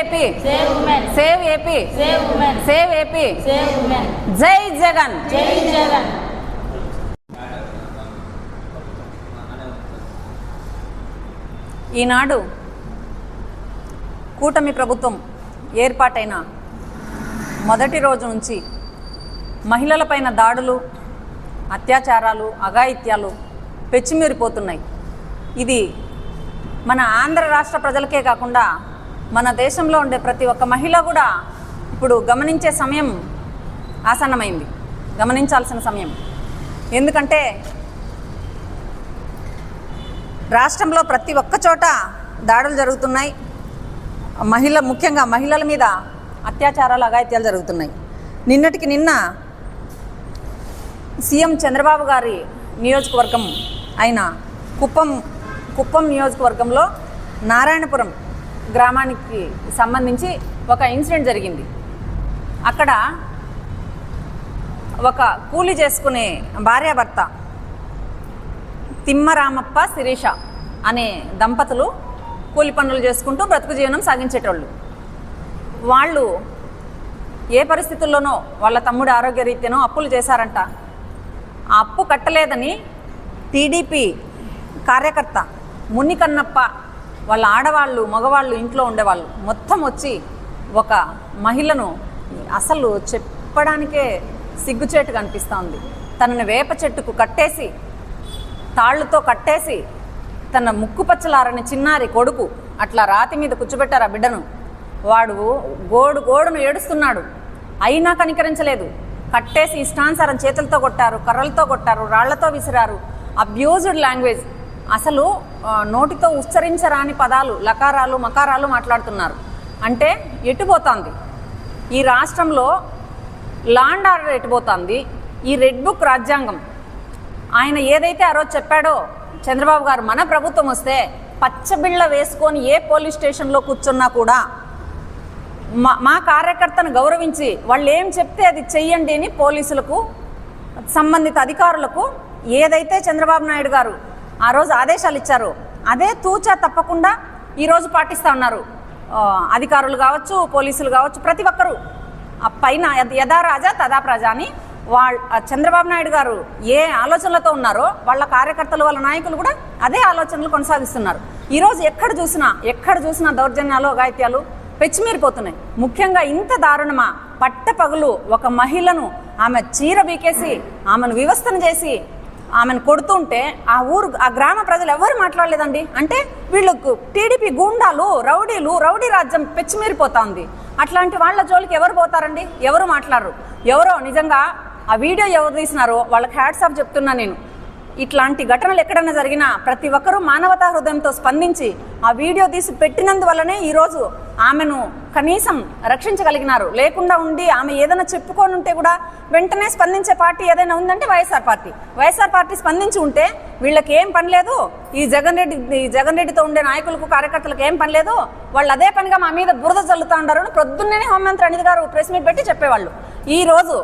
AP? Save AP? Save AP? జై జగన్. జై జగన్. ఈనాడు కూటమి ప్రభుత్వం ఏర్పాటైన మొదటి రోజు నుంచి మహిళలపైన దాడులు అత్యాచారాలు అఘాయిత్యాలు పెచ్చిమీరిపోతున్నాయి. ఇది మన ఆంధ్ర రాష్ట్ర ప్రజలకే కాకుండా మన దేశంలో ఉండే ప్రతి ఒక్క మహిళ కూడా ఇప్పుడు గమనించే సమయం ఆసన్నమైంది. గమనించాల్సిన సమయం. ఎందుకంటే రాష్ట్రంలో ప్రతి ఒక్క చోట దాడులు జరుగుతున్నాయి. మహిళ ముఖ్యంగా మహిళల మీద అత్యాచారాలు అఘాయిత్యాలు జరుగుతున్నాయి. నిన్నటికి నిన్న సీఎం చంద్రబాబు గారి నియోజకవర్గం అయిన కుప్పం కుప్పం నియోజకవర్గంలో నారాయణపురం గ్రామానికి సంబంధించి ఒక ఇన్సిడెంట్ జరిగింది. అక్కడ ఒక కూలి చేసుకునే భార్యాభర్త తిమ్మరామప్ప శిరీష అనే దంపతులు కూలి పనులు చేసుకుంటూ బ్రతుకు జీవనం సాగించేటోళ్ళు. వాళ్ళు ఏ పరిస్థితుల్లోనో వాళ్ళ తమ్ముడు ఆరోగ్య రీత్యానో అప్పులు చేశారంట. ఆ అప్పు కట్టలేదని టీడీపీ కార్యకర్త మున్నికన్నప్ప వాళ్ళ ఆడవాళ్ళు మగవాళ్ళు ఇంట్లో ఉండేవాళ్ళు మొత్తం వచ్చి ఒక మహిళను అసలు చెప్పడానికే సిగ్గుచేటుగా అనిపిస్తూ ఉంది తనని వేప చెట్టుకు కట్టేసి తాళ్ళతో కట్టేసి తన ముక్కుపచ్చలారని చిన్నారి కొడుకు అట్లా రాతి మీద కూర్చోబెట్టారు ఆ బిడ్డను. వాడు గోడు గోడును ఏడుస్తున్నాడు. అయినా కనికరించలేదు. కట్టేసి ఇష్టానుసారం చేతులతో కొట్టారు కర్రలతో కొట్టారు రాళ్ళతో విసిరారు. Abused language. అసలు నోటితో ఉచ్చరించరాని పదాలు లకారాలు మకారాలు మాట్లాడుతున్నారు. అంటే ఎటుపోతోంది? ఈ రాష్ట్రంలో లాండ్ ఆర్డర్ ఎటుపోతోంది? ఈ రెడ్ బుక్ రాజ్యాంగం. ఆయన ఏదైతే ఆ రోజు చెప్పాడో చంద్రబాబు గారు మన ప్రభుత్వం వస్తే పచ్చబిళ్ళ వేసుకొని ఏ పోలీస్ స్టేషన్లో కూర్చున్నా కూడా మా మా కార్యకర్తను గౌరవించి వాళ్ళు ఏం చెప్తే అది చెయ్యండి అని పోలీసులకు సంబంధిత అధికారులకు ఏదైతే చంద్రబాబు నాయుడు గారు ఆ రోజు ఆదేశాలు ఇచ్చారు. అదే తూచా తప్పకుండా ఈరోజు పాటిస్తూ ఉన్నారు అధికారులు కావచ్చు పోలీసులు కావచ్చు ప్రతి ఒక్కరూ. ఆ పైన యథా రాజా తదా ప్రజా అని వాళ్ళ చంద్రబాబు నాయుడు గారు ఏ ఆలోచనలతో ఉన్నారో వాళ్ళ కార్యకర్తలు వాళ్ళ నాయకులు కూడా అదే ఆలోచనలు కొనసాగిస్తున్నారు. ఈరోజు ఎక్కడ చూసినా ఎక్కడ చూసినా దౌర్జన్యాలు అగాయిత్యాలు పెచ్చిమీరిపోతున్నాయి. ముఖ్యంగా ఇంత దారుణమా పట్టపగలు ఒక మహిళను ఆమె చీర బీకేసి ఆమెను వివస్థను చేసి ఆమెను కొడుతుంటే ఆ ఊరు ఆ గ్రామ ప్రజలు ఎవరు మాట్లాడలేదండి? అంటే వీళ్ళకు టీడీపీ గూండాలు రౌడీలు రౌడీ రాజ్యం పెచ్చిమీరిపోతా ఉంది అట్లాంటి వాళ్ళ జోలికి ఎవరు పోతారండి? ఎవరు మాట్లాడరు. ఎవరో నిజంగా ఆ వీడియో ఎవరు తీసినారో వాళ్ళకి హ్యాట్సాప్ చెప్తున్నా నేను. ఇట్లాంటి ఘటనలు ఎక్కడైనా జరిగినా ప్రతి ఒక్కరూ మానవతా హృదయంతో స్పందించి ఆ వీడియో తీసి పెట్టినందువల్లనే ఈరోజు ఆమెను కనీసం రక్షించగలిగినారు. లేకుండా ఉండి ఆమె ఏదైనా చెప్పుకొని ఉంటే కూడా వెంటనే స్పందించే పార్టీ ఏదైనా ఉందంటే వైఎస్ఆర్ పార్టీ. వైఎస్ఆర్ పార్టీ స్పందించి ఉంటే వీళ్ళకి ఏం పని లేదు? ఈ జగన్ రెడ్డి ఈ జగన్ రెడ్డితో ఉండే నాయకులకు కార్యకర్తలకు ఏం పని లేదు? వాళ్ళు అదే పనిగా మా మీద బురద చల్లుతా ఉండారు అని ప్రొద్దున్నే హోంమంత్రి అనిత గారు ప్రెస్ మీట్ పెట్టి చెప్పేవాళ్ళు. ఈ రోజు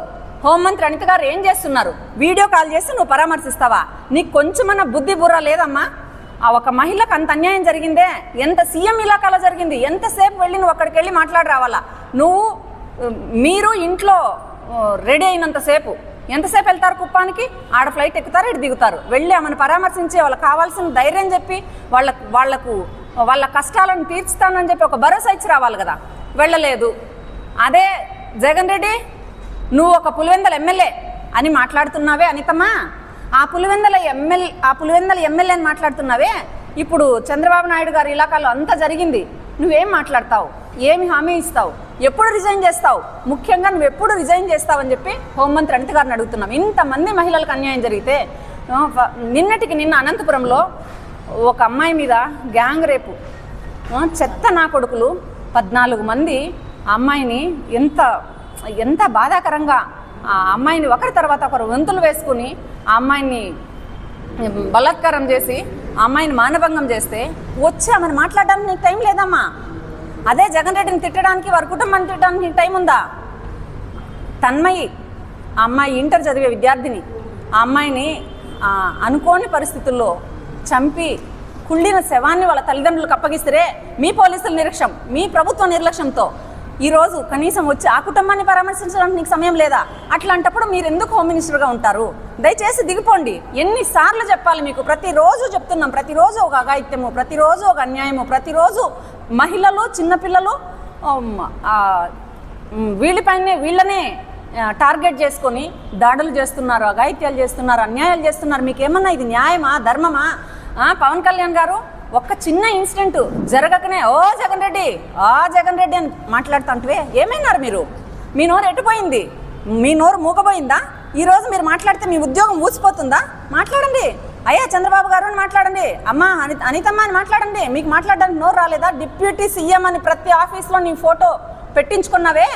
హోంమంత్రి అనిత గారు ఏం చేస్తున్నారు? వీడియో కాల్ చేసి నువ్వు పరామర్శిస్తావా? నీకు కొంచెమన్నా బుద్ధి బుర్ర లేదమ్మా? ఆ ఒక మహిళకు అంత అన్యాయం జరిగిందే? ఎంత సీఎం ఇలాకాలో జరిగింది? ఎంతసేపు వెళ్ళి నువ్వు అక్కడికి వెళ్ళి మాట్లాడి రావాలా? నువ్వు మీరు ఇంట్లో రెడీ అయినంతసేపు ఎంతసేపు వెళ్తారు కుప్పానికి? ఆడ ఫ్లైట్ ఎక్కుతారు ఇటు దిగుతారు. వెళ్ళి ఆమెను పరామర్శించి వాళ్ళకి కావాల్సిన ధైర్యం చెప్పి వాళ్ళకు వాళ్ళకు వాళ్ళ కష్టాలను తీర్చుతానని చెప్పి ఒక భరోసా ఇచ్చి రావాలి కదా? వెళ్ళలేదు. అదే జగన్ రెడ్డి నువ్వు ఒక పులివెందల ఎమ్మెల్యే అని మాట్లాడుతున్నావే అనితమ్మా? ఆ పులివెందల ఎమ్మెల్యే ఆ పులివెందల ఎమ్మెల్యే అని మాట్లాడుతున్నావే? ఇప్పుడు చంద్రబాబు నాయుడు గారి ఇలాకాలో అంతా జరిగింది నువ్వేం మాట్లాడతావు? ఏమి హామీ ఇస్తావు? ఎప్పుడు రిజైన్ చేస్తావు? ముఖ్యంగా నువ్వు ఎప్పుడు రిజైన్ చేస్తావు అని చెప్పి హోంమంత్రి అనిత గారిని అడుగుతున్నాం. ఇంతమంది మహిళలకు అన్యాయం జరిగితే నిన్నటికి నిన్న అనంతపురంలో ఒక అమ్మాయి మీద గ్యాంగ్ రేపు చెత్త నా కొడుకులు పద్నాలుగు మంది ఆ అమ్మాయిని ఎంత ఎంత బాధాకరంగా ఆ అమ్మాయిని ఒకరి తర్వాత ఒకరు వంతులు వేసుకుని ఆ అమ్మాయిని బలాత్కారం చేసి ఆ అమ్మాయిని మానభంగం చేస్తే వచ్చి ఆమెను మాట్లాడడానికి నీకు టైం లేదమ్మా. అదే జగన్ రెడ్డిని తిట్టడానికి వారి కుటుంబాన్ని తిట్టడానికి నీకు టైం ఉందా? తన్మయి ఆ అమ్మాయి ఇంటర్ చదివే విద్యార్థిని ఆ అమ్మాయిని అనుకోని పరిస్థితుల్లో చంపి కుళ్ళిన శవాన్ని వాళ్ళ తల్లిదండ్రులకు అప్పగిస్తే మీ పోలీసుల నిర్లక్ష్యం మీ ప్రభుత్వ నిర్లక్ష్యంతో ఈరోజు కనీసం వచ్చి ఆ కుటుంబాన్ని పరామర్శించడానికి నీకు సమయం లేదా? అట్లాంటప్పుడు మీరు ఎందుకు హోమ్ మినిస్టర్గా ఉంటారు? దయచేసి దిగిపోండి. ఎన్నిసార్లు చెప్పాలి మీకు? ప్రతిరోజు చెప్తున్నాం. ప్రతిరోజు ఒక అఘాయిత్యము ప్రతిరోజు ఒక అన్యాయము ప్రతిరోజు మహిళలు చిన్నపిల్లలు వీళ్ళపైనే వీళ్ళనే టార్గెట్ చేసుకొని దాడులు చేస్తున్నారు అఘాయిత్యాలు చేస్తున్నారు అన్యాయాలు చేస్తున్నారు. మీకు ఏమన్నా ఇది న్యాయమా? ధర్మమా? పవన్ కళ్యాణ్ గారు ఒక్క చిన్న ఇన్సిడెంట్ జరగకనే. ఓ జగన్ రెడ్డి ఆ జగన్ రెడ్డి అని మాట్లాడుతుంటే ఏమైనారు మీరు? మీ నోరు ఎటుపోయింది మీ నోరు మూకపోయిందా ఈరోజు మీరు మాట్లాడితే మీ ఉద్యోగం ఊసిపోతుందా? మాట్లాడండి. అయ్యా చంద్రబాబు గారు అని మాట్లాడండి. అమ్మా అని అనితమ్మ అని మాట్లాడండి. మీకు మాట్లాడడానికి నోరు రాలేదా? డిప్యూటీ సీఎం అని ప్రతి ఆఫీస్లో నీ ఫోటో పెట్టించుకున్నావే?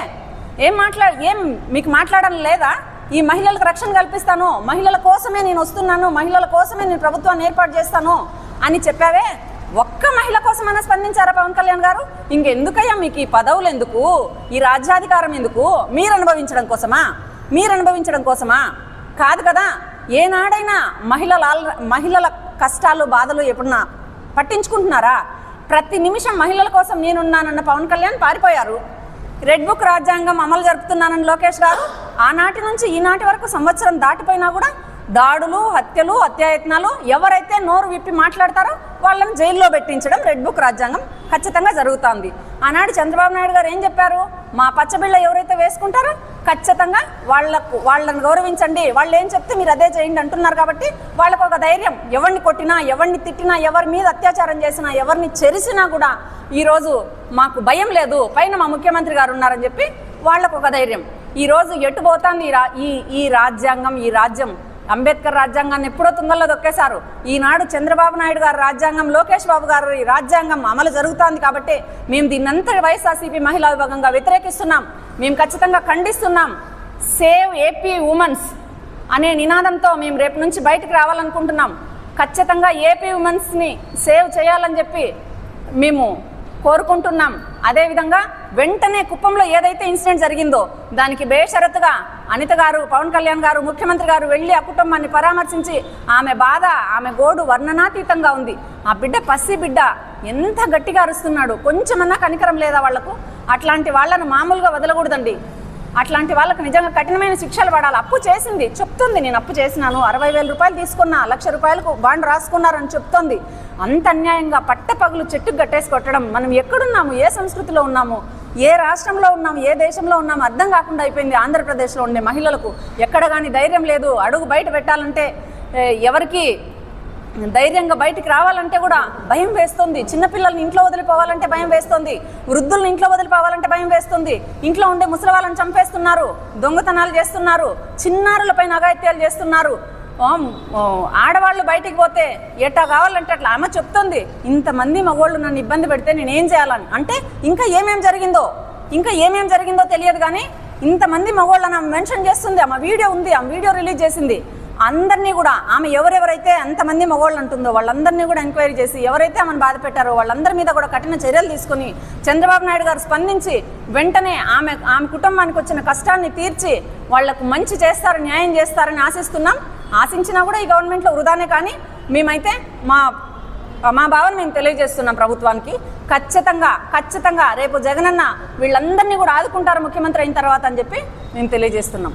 ఏం మాట్లా ఏం మీకు మాట్లాడడం లేదా? ఈ మహిళలకు రక్షణ కల్పిస్తాను. మహిళల కోసమే నేను వస్తున్నాను. మహిళల కోసమే నేను ప్రభుత్వాన్ని ఏర్పాటు చేస్తాను అని చెప్పావే? ఒక్క మహిళ కోసమైనా స్పందించారా పవన్ కళ్యాణ్ గారు? ఇంకెందుకయ్యా మీకు ఈ పదవులు ఎందుకు? ఈ రాజ్యాధికారం ఎందుకు? మీరు అనుభవించడం కోసమా? మీరు అనుభవించడం కోసమా? కాదు కదా ఏనాడైనా మహిళల మహిళల కష్టాలు బాధలు ఎప్పుడున్నా పట్టించుకుంటున్నారా? ప్రతి నిమిషం మహిళల కోసం నేనున్నానన్న పవన్ కళ్యాణ్ పారిపోయారు. రెడ్ బుక్ రాజ్యాంగం అమలు జరుపుతున్నానని లోకేష్ గారు ఆనాటి నుంచి ఈనాటి వరకు సంవత్సరం దాటిపోయినా కూడా దాడులు హత్యలు హత్యాయత్నాలు ఎవరైతే నోరు విప్పి మాట్లాడతారో వాళ్ళని జైల్లో పెట్టించడం రెడ్ బుక్ రాజ్యాంగం ఖచ్చితంగా జరుగుతోంది. ఆనాడు చంద్రబాబు నాయుడు గారు ఏం చెప్పారు? మా పచ్చబిళ్ళ ఎవరైతే వేసుకుంటారో ఖచ్చితంగా వాళ్ళకు వాళ్ళని గౌరవించండి. వాళ్ళు ఏం చెప్తే మీరు అదే చేయండి అంటున్నారు కాబట్టి వాళ్ళకు ఒక ధైర్యం. ఎవరిని కొట్టినా ఎవరిని తిట్టినా ఎవరి మీద అత్యాచారం చేసినా ఎవరిని చెరిసినా కూడా ఈరోజు మాకు భయం లేదు. పైన మా ముఖ్యమంత్రి గారు ఉన్నారని చెప్పి వాళ్ళకు ఒక ధైర్యం. ఈరోజు ఎటు పోతాంది ఈ రా ఈ ఈ రాజ్యాంగం ఈ రాజ్యం అంబేద్కర్ రాజ్యాంగాన్ని ఎప్పుడో తుంగల్లో దొక్కేశారు ఈనాడు చంద్రబాబు నాయుడు గారు రాజ్యాంగం లోకేష్ బాబు గారు ఈ రాజ్యాంగం అమలు జరుగుతోంది కాబట్టి మేము దీన్నంతా వైఎస్ఆర్సీపీ మహిళా విభాగంగా వ్యతిరేకిస్తున్నాం. మేము ఖచ్చితంగా ఖండిస్తున్నాం. సేవ్ ఏపీ ఉమెన్స్ అనే నినాదంతో మేము రేపు నుంచి బయటకు రావాలనుకుంటున్నాం. ఖచ్చితంగా ఏపీ ఉమెన్స్ని సేవ్ చేయాలని చెప్పి మేము కోరుకుంటున్నాం. అదేవిధంగా వెంటనే కుప్పంలో ఏదైతే ఇన్సిడెంట్ జరిగిందో దానికి బేషరతుగా అనిత గారు పవన్ కళ్యాణ్ గారు ముఖ్యమంత్రి గారు వెళ్ళి ఆ కుటుంబాన్ని పరామర్శించి ఆమె బాధ ఆమె గోడు వర్ణనాతీతంగా ఉంది. ఆ బిడ్డ పసి బిడ్డ ఎంత గట్టిగా అరుస్తున్నాడు. కొంచెమన్నా కనికరం లేదా వాళ్ళకు? అట్లాంటి వాళ్ళను మామూలుగా వదలకూడదండి. అట్లాంటి వాళ్ళకు నిజంగా కఠినమైన శిక్షలు పడాలి. అప్పు చేసింది చెప్తుంది. నేను అప్పు చేసినాను. అరవై వేల రూపాయలు తీసుకున్నా లక్ష రూపాయలకు బాండ్ రాసుకున్నారని చెప్తోంది. అంత అన్యాయంగా పట్టపగులు చెట్టుకు కట్టేసి కొట్టడం మనం ఎక్కడున్నాము? ఏ సంస్కృతిలో ఉన్నాము? ఏ రాష్ట్రంలో ఉన్నాం ఏ దేశంలో ఉన్నాం అర్థం కాకుండా అయిపోయింది ఆంధ్రప్రదేశ్లో ఉండే మహిళలకు. ఎక్కడ కానీ ధైర్యం లేదు అడుగు బయట పెట్టాలంటే ఎవరికి ధైర్యంగా బయటికి రావాలంటే కూడా భయం వేస్తుంది. చిన్నపిల్లల్ని ఇంట్లో వదిలిపోవాలంటే భయం వేస్తుంది. వృద్ధుల్ని ఇంట్లో వదిలిపోవాలంటే భయం వేస్తుంది. ఇంట్లో ఉండే ముసలి వాళ్ళని చంపేస్తున్నారు దొంగతనాలు చేస్తున్నారు చిన్నారులపై అఘాయిత్యాలు చేస్తున్నారు. ఆడవాళ్ళు బయటికి పోతే ఎట్టా కావాలంటే అట్లా. ఆమె చెప్తుంది ఇంతమంది మగవాళ్ళు నన్ను ఇబ్బంది పెడితే నేను ఏం చేయాలని? అంటే ఇంకా ఏమేం జరిగిందో ఇంకా ఏమేం జరిగిందో తెలియదు కానీ ఇంతమంది మగవాళ్ళని ఆమె మెన్షన్ చేస్తుంది ఆమె వీడియో ఉంది ఆమె వీడియో రిలీజ్ చేసింది. అందరినీ కూడా ఆమె ఎవరెవరైతే ఎంతమంది మగవాళ్ళు అంటుందో వాళ్ళందరినీ కూడా ఎంక్వైరీ చేసి ఎవరైతే ఆమెను బాధ పెట్టారో వాళ్ళందరి మీద కూడా కఠిన చర్యలు తీసుకొని చంద్రబాబు నాయుడు గారు స్పందించి వెంటనే ఆమె ఆమె కుటుంబానికి వచ్చిన కష్టాన్ని తీర్చి వాళ్ళకు మంచి చేస్తారు న్యాయం చేస్తారని ఆశిస్తున్నాం. ఆశించినా కూడా ఈ గవర్నమెంట్లో వృధానే కానీ మేమైతే మా మా భావన మేము తెలియజేస్తున్నాం ప్రభుత్వానికి. ఖచ్చితంగా ఖచ్చితంగా రేపు జగనన్న వీళ్ళందరినీ కూడా ఆదుకుంటారు ముఖ్యమంత్రి అయిన తర్వాత అని చెప్పి మేము తెలియజేస్తున్నాం.